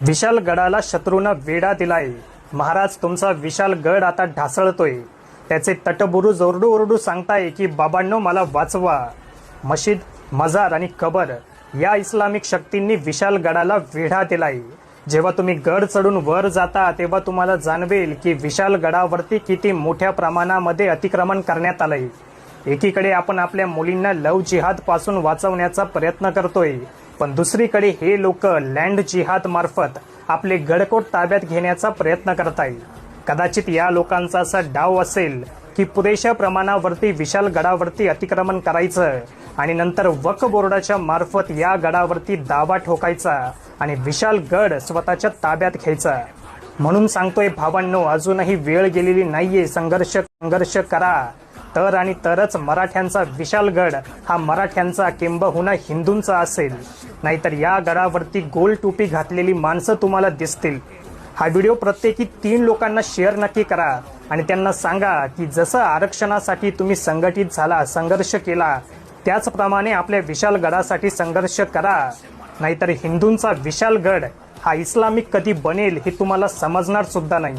विशाल गडाला शत्रूनं वेढा दिलाय. महाराज तुमचा विशाल गड आता ढासळतोय. त्याचे तटबुरुज ओरडू ओरडू सांगताय की बाबांनो मला वाचवा. मशीद मजार आणि कबर या इस्लामिक शक्तींनी विशाल गडाला वेढा दिलाय. जेव्हा तुम्ही गड चढून वर जाता तेव्हा तुम्हाला जाणवेल की विशाल गडावरती किती मोठ्या प्रमाणामध्ये अतिक्रमण करण्यात आलंय. एकीकडे आपण आपल्या मुलींना लव जिहादपासून वाचवण्याचा प्रयत्न करतोय पण दुसरीकडे हे लोक लँड जिहाद मार्फत आपले गडकोट ताब्यात घेण्याचा प्रयत्न करताय कदाचित या लोकांचा असा डाव असेल की पुरेशा प्रमाणावरती विशाल गडावरती अतिक्रमण करायचं आणि नंतर वक बोर्डाच्या मार्फत या गडावरती दावा ठोकायचा आणि विशाल गड स्वतःच्या ताब्यात घ्यायचा. म्हणून सांगतोय भावांनो अजूनही वेळ गेलेली नाहीये. संघर्ष संघर्ष करा. तर आणि तरच मराठ्यांचा विशालगड हा मराठ्यांचा किंबहुना हिंदूंचा असेल. नाहीतर या गडावरती गोल टोपी घातलेली माणसं तुम्हाला दिसतील. हा व्हिडिओ प्रत्येकी तीन लोकांना शेअर नक्की करा आणि त्यांना सांगा की जसं आरक्षणासाठी तुम्ही संघटित झाला संघर्ष केला त्याचप्रमाणे आपल्या विशाल गडासाठी संघर्ष करा. नाहीतर हिंदूंचा विशाल गड हा इस्लामिक कधी बनेल हे तुम्हाला समजणार सुद्धा नाही.